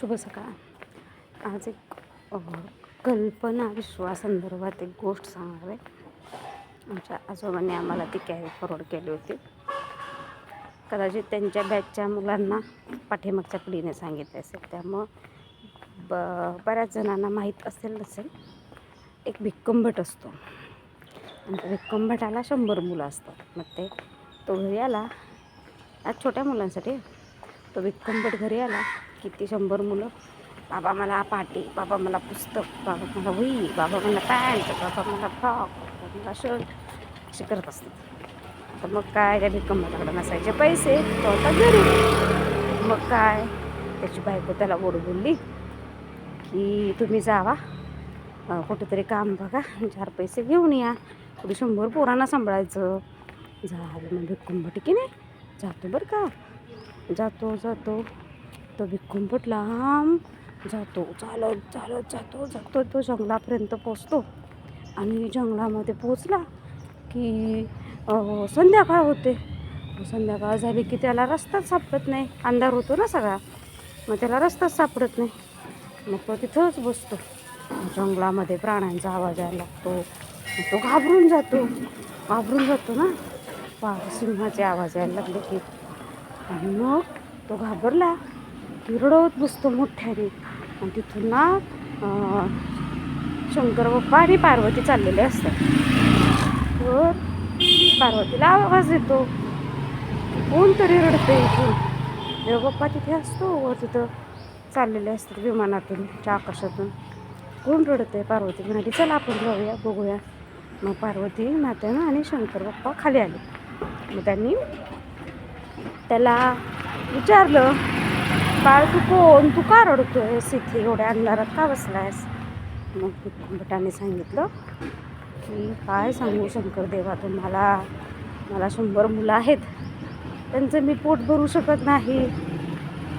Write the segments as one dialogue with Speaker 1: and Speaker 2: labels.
Speaker 1: शुभ सकाळ. आज एक कल्पना विश्वासंदर्भात एक गोष्ट सांगणार आहे. आमच्या आजोबांनी आम्हाला ती कॅरी फॉरवर्ड केली होती. कदाचित त्यांच्या बॅचच्या मुलांना पाठीमागच्या पिढीने सांगितले असेल. त्यामुळं ब बऱ्याच जणांना माहीत असेल नसेल एक भिक्कंभट असतो. आणि त्या भिक्कंभटाला शंभर मुलं असतात. मग ते तो घरी आला. आज छोट्या मुलांसाठी तो भिक्कंभट घरी आला. किती शंभर मुलं बाबा मला पाटी बाबा मला पुस्तक बाबा मला हुई बाबा मला पॅन्ट बाबा मला फ्रॉक बाबा मला शर्ट असे करत असतात आता मग काय त्या भिक्कंभटाकडे नसायचे पैसे तो होता घरी मग काय त्याची बायको त्याला ओढ बोलली की तुम्ही जावा कुठेतरी काम बघा चार पैसे घेऊन या पुढे शंभर पोरांना सांभाळायचं झालं मग भिक्कंभट की नाही जातो बरं का जातो जातो तो भिक्कंभट लांब जातो. चालत चालत जातो जातो तो जंगलापर्यंत पोचतो. आणि जंगलामध्ये पोचला की संध्याकाळ होते. संध्याकाळ झाली की त्याला रस्ताच सापडत नाही. अंधार होतो ना सगळा. मग त्याला रस्ताच सापडत नाही. मग तो तिथंच बसतो. जंगलामध्ये प्राण्यांचा आवाज यायला लागतो. तो घाबरून जातो. घाबरून जातो ना. पा सिंहाचे आवाज यायला लागले की. आणि मग तो घाबरला. रडत बसतो मोठ्याने. आणि तिथून ना शंकर बाप्पा आणि पार्वती चाललेले असतात. तर पार्वतीला आवाज येतो. कोणतरी रडते इथून. देवबाप्पा तिथे असतो व तिथं चाललेले असतात विमानातून त्या आकाशातून. कोण रडते पार्वती म्हणाली चला आपण जाऊया बघूया. मग पार्वती मात्यानं आणि शंकर बाप्पा खाली आले. मग त्यांनी त्याला विचारलं बाळ तू कोण? तू का रडतोयस इथे? एवढ्या अंधारात का बसलायस? मग भटाने सांगितलं की काय सांगू शंकर देवा तुम्हाला? मला शंभर मुलं आहेत. त्यांचं मी पोट भरू शकत नाही.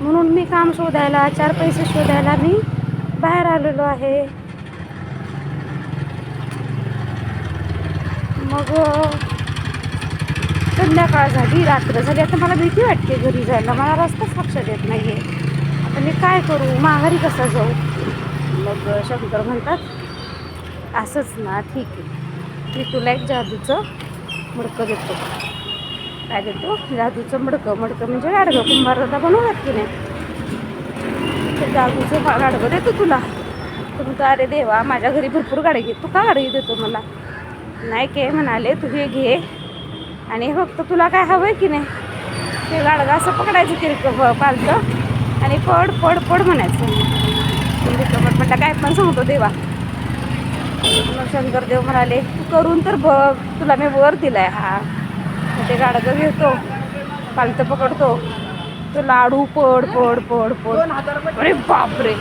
Speaker 1: म्हणून मी काम शोधायला चार पैसे शोधायला मी बाहेर आलेलो आहे. मग संध्याकाळ झाली रात्र झाली आता मला भीती वाटते घरी जायला. मला रस्ताच लक्षात येत नाही आहे आता मी काय करू? माघारी कसा जाऊ? मग शंकर म्हणतात असंच ना ठीक आहे. मी तुला एक जादूचं मडकं देतो. काय देतो? जादूचं मडकं. मडकं म्हणजे गाडगं कुंभार दादा बनवतात की नाही? तर जादूचं फा- गाडगं देतो तुला. तर म्हणतो अरे देवा माझ्या घरी भरपूर गाडी घे तू का गाडी देतो मला? नाही के म्हणाले तू हे घे. आणि फक्त तुला काय हवं आहे की नाही? ते गाडगं असं पकडायचं तिरकं पालतं आणि पड पड पड म्हणायचं. म्हणजे कमट म्हटलं काय पण सांगतो देवा. मग शंकरदेव म्हणाले तू करून तर बघ तुला मी वर दिलाय हा. मग ते गाडगं घेतो पालतं पकडतो. तो लाडू पड पड पड पड. अरे बापरे!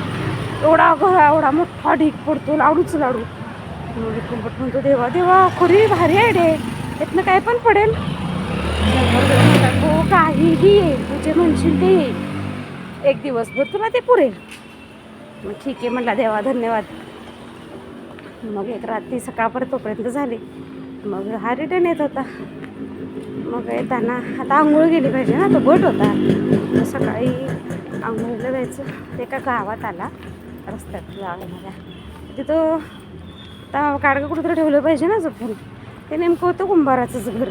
Speaker 1: एवढा घरा एवढा मोठा ढीक पडतो लाडूच लाडू. मग म्हणतो देवा देवा खरी भारी आहे. डे त्यातनं काय पण पडेल. म्हणतात, हो काहीही येईल तुझे म्हणशील ते येईल एक दिवसभर तुला ते पुरेल. मग ठीक आहे म्हटलं देवा धन्यवाद. मग एक रात्री सकाळपर्यंत तोपर्यंत झाली. मग हा रिटर्न येत होता. मग येताना आता आंघोळ गेली पाहिजे ना तो बट होता. सकाळी आंघोळीला जायचं. ते एका गावात आला रस्त्यात लागणाऱ्या तिथं आता काडगं कुठंतरी ठेवलं पाहिजे ना जपून ते नेमकं होतं कुंभाराचंच घर.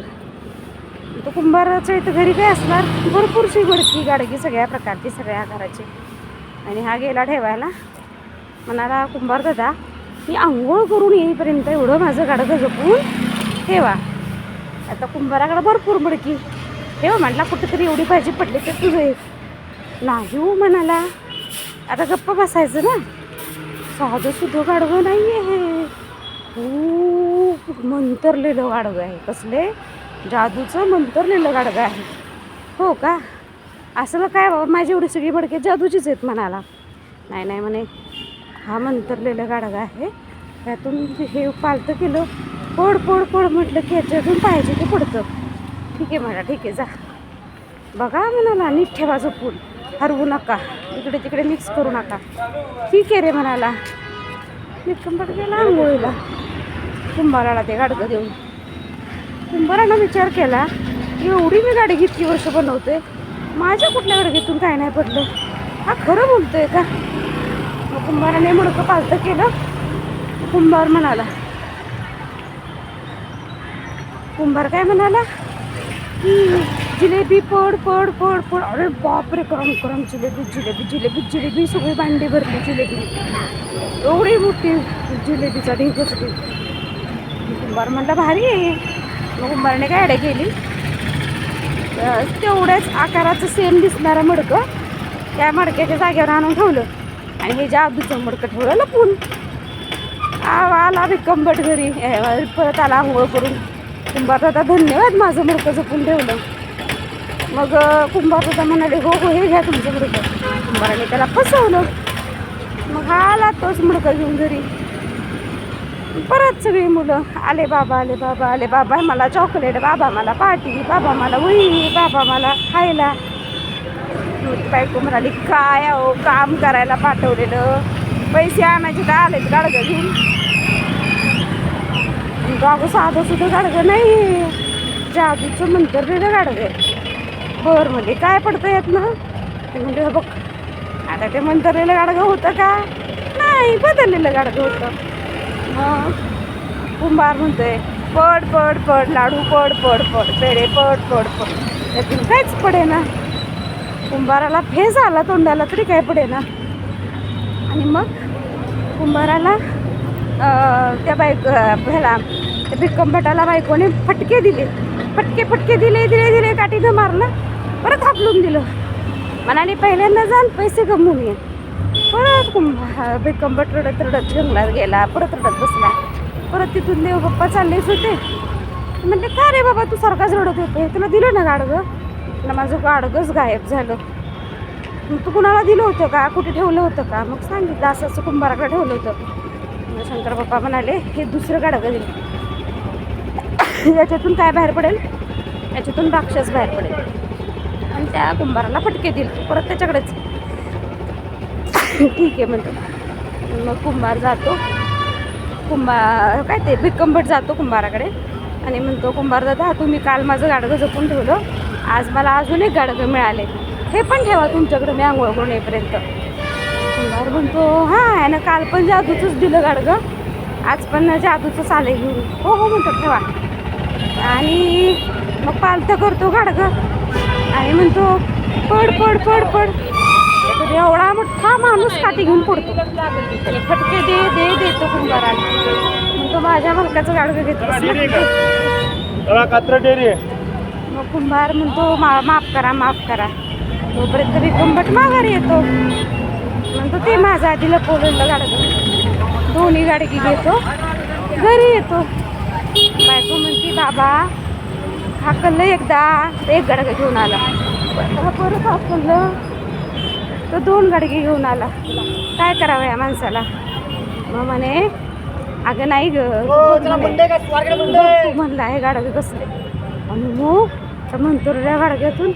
Speaker 1: तो कुंभाराच्या इथं घरी काय असणार? भरपूरशी गडकी गाडगी सगळ्या प्रकारची सगळ्या घराची आणि हा गेला ठेवायला. म्हणाला कुंभार दादा मी आंघोळ करून येईपर्यंत एवढं माझं गाडगं जपून ठेवा. आता कुंभाराकडे भरपूर मडकी. ठेवा म्हटला कुठेतरी एवढी भाजी पडली तर तुझं एक. नाही हो म्हणाला. आता गप्प बसायचं ना. साधं सुद्धा गाडगं नाही आहे हो, खूप मंतरलेलं गाडगं आहे. कसले? जादूचं मंतरलेलं गाडगं आहे. हो का? असलं काय बाबा माझी एवढी सगळी भडके जादूचीच आहेत म्हणाला. नाही नाही म्हणे हा मंतरलेलं गाडगं आहे. त्यातून हे पालतं केलं. पोड पोड पड म्हटलं की याच्यातून पाहिजे ते पडतं ठीक आहे म्हणा ठीक आहे जा. बघा म्हणाला नीट ठेवाचं पूल हरवू नका. इकडे तिकडे मिक्स करू नका. ठीक आहे रे म्हणाला. निकंपट गेला आंघोळीला कुंभाराला ते गाडगं देऊन. कुंभारानं विचार केला की एवढी मी गाडी इतकी वर्ष बनवते माझ्या कुठल्या गाडगीतून काय नाही पडलं? हा खरं बोलतोय का? मग कुंभाराने मुडकं पालतं केलं. कुंभार म्हणाला कुंभार काय म्हणाला? की जिलेबी पड पड पड पड. अरे बापरे करम करम जिलेबी जिलेबी जिलेबी जिलेबी सगळी भांडी भरली जिलेबी एवढी मोठी जिलेबीचा ढिंकच उंबर कुंभार भारी आहे. मग कुंभारने काय आयडिया केली तेवढ्याच आकाराचं सेम दिसणारं मडकं त्या मडक्याच्या जागेवर आणून ठेवलं. आणि हे जादूचं मडकं ठेवलं लपून. आला भिकंबट घरी. परत आला आंघोळ करून. कुंभार दादा धन्यवाद माझं मडकं जपून ठेवलं. मग कुंभार दादा म्हणाले हो हो हे घ्या तुमचं मडकं. कुंभाराने त्याला फसवलं. मग हा आला तोच मडकं घेऊन घरी. परत सगळी मुलं आले बाबा आले बाबा आले बाबा मला चॉकलेट बाबा मला पार्टी बाबा मला उई बाबा मला खायला. बायको म्हणाली काय अहो काम करायला पाठवलेलं. पैसे आणायचे तर आलेत गाडगं घेऊन. गावं साधं सुद्धा गाडगं नाही. जादूचं मंतरलेलं गाडगं. बरं म्हणजे काय पडतं येत ना? ते म्हणजे बघ आता ते मंतरलेलं गाडगं होतं का? नाही बदललेलं गाडगं होतं. मग कुंभार म्हणतोय पड पड पड लाडू पड पड पड पेढे पड पड पड. त्यातून काहीच पडे ना. कुंभाराला फेस आला तोंडाला तरी काय पडे ना. आणि मग कुंभाराला त्या बायक ह्याला त्या भिक्कमभटाला बायकोने फटके दिले. फटके फटके दिले दिले दिले काठीनं मारलं परत हापलून दिलं. म्हणाले पहिल्यांदा जाल पैसे कमवून ये. परत कुंभ भिक्कंभट रडत रडत जंगलात गेला परत रडत बसला. परत तिथून देव बाप्पा चाललेच होते. म्हणले का रे बाबा तू सारखाच रडत होते? तुला दिलं ना गाडगं ना माझं गाडगंच गायब झालं. तू कुणाला दिलं होतं का? कुठे ठेवलं होतं का? मग सांगितलं असं असं कुंभाराकडे ठेवलं होतं. शंकर बाप्पा म्हणाले हे दुसरं गाडगं दिलं. याच्यातून काय बाहेर पडेल? याच्यातून राक्षस बाहेर पडेल. आणि त्या कुंभाराला फटके दिले. परत त्याच्याकडेच. ठीक आहे म्हणतो. मग कुंभार जातो. कुंभार काय ते भिक्कंभट जातो कुंभाराकडे. आणि म्हणतो कुंभार दादा तुम्ही काल माझं गाडगं जपून ठेवलं. आज मला अजून एक गाडगं मिळाले. हे पण ठेवा तुमच्याकडे मी आंघोळ करून येईपर्यंत कुंभार म्हणतो हां यानं काल पण जादूचंच दिलं गाडगं. आज पण जादूचंच आले घेऊन. हो हो म्हणतो ठेवा. आणि मग पालतं करतो गाडगं. आणि म्हणतो पड पड पड पड. एवढा मोठा माणूस काठी घेऊन पडतो. फटके दे दे देतो कुंभाराला. म्हणतो माझ्या मालकाचं गाडगं घेतो मग कुंभार म्हणतो मा माफ करा माफ करा. तोपर्यंत विकंबट माघारी येतो. म्हणतो ते माझं आधी लपवलेलं गाडगं दोन्ही गाडगी घेतो. घरी येतो. बायको म्हणते बाबा हाकललं एकदा एक गाडगं घेऊन आला. परत परत हाकललं तो दोन गाडगे घेऊन आला. काय करावं या माणसाला? मग म्हणे अगं नाही ग म्हणला आहे गाडगे कसले आणि मग त्या मंतुरल्या गाडग्यातून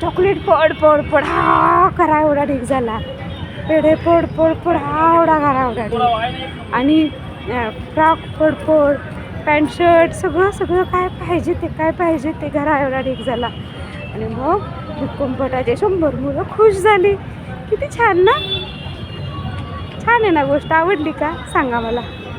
Speaker 1: चॉकलेट पड पड पड हा करा एवढा ढीक झाला. पेढे पड पड पड हा एवढा करा एवढा ढीक आणि फ्रॉक पड पड पॅन्ट शर्ट सगळं सगळं काय पाहिजे ते काय पाहिजे ते घरा एवढा ढीक झाला. आणि मग भूकंपटाचे शंभर मुलं खुश झाली. किती छान ना? छान आहे ना गोष्ट. आवडली का? सांगा मला.